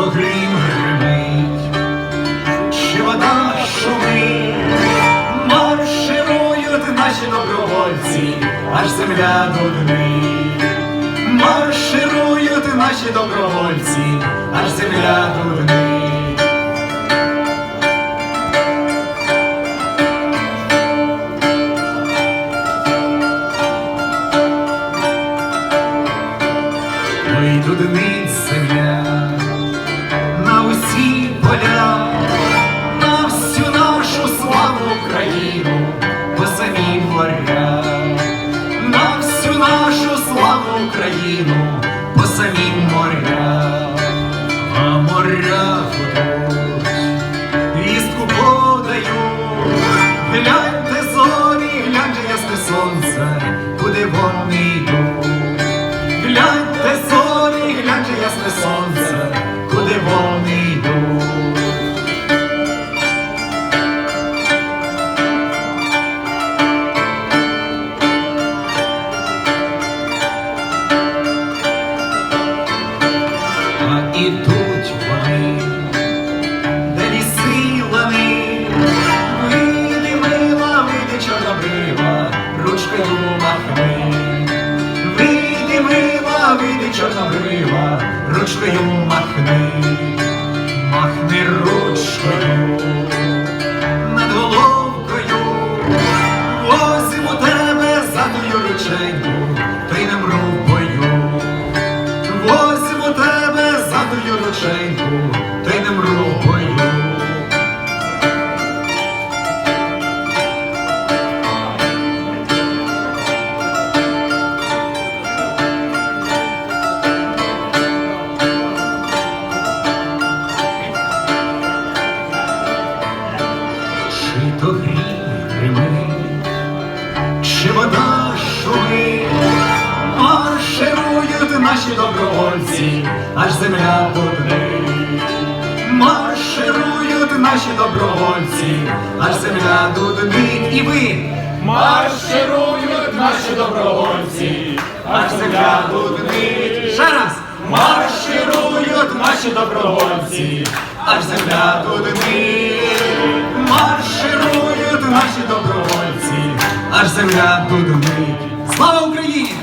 то грім гримить, чи вода шумить, марширують наші добровольці, аж земля дудить, марширують наші добровольці, аж земля дудить. Ой, дуднить земля поля, на всю нашу славу Україну, по самі моря, на всю нашу славу Україну, по самі моря, а моря гудуть, вістку подають, гляньте зорі, гляньте ясне сонце, куди вони чорнобрива, ручкою махни, махни ручкою. Над головкою, возьму тебе за твою рученьку, й не мру в у тебе за твою рученьку, гримить, чи вода шумить, марширують наші добровольці, аж земля дуднить. Марширують наші добровольці, аж земля дуднить. І ви Марширують наші добровольці, аж земля дуднить. Ще раз. Марширують наші добровольці, аж земля дуднить. Наші добровольці, аж земля буде мить. Слава Україні!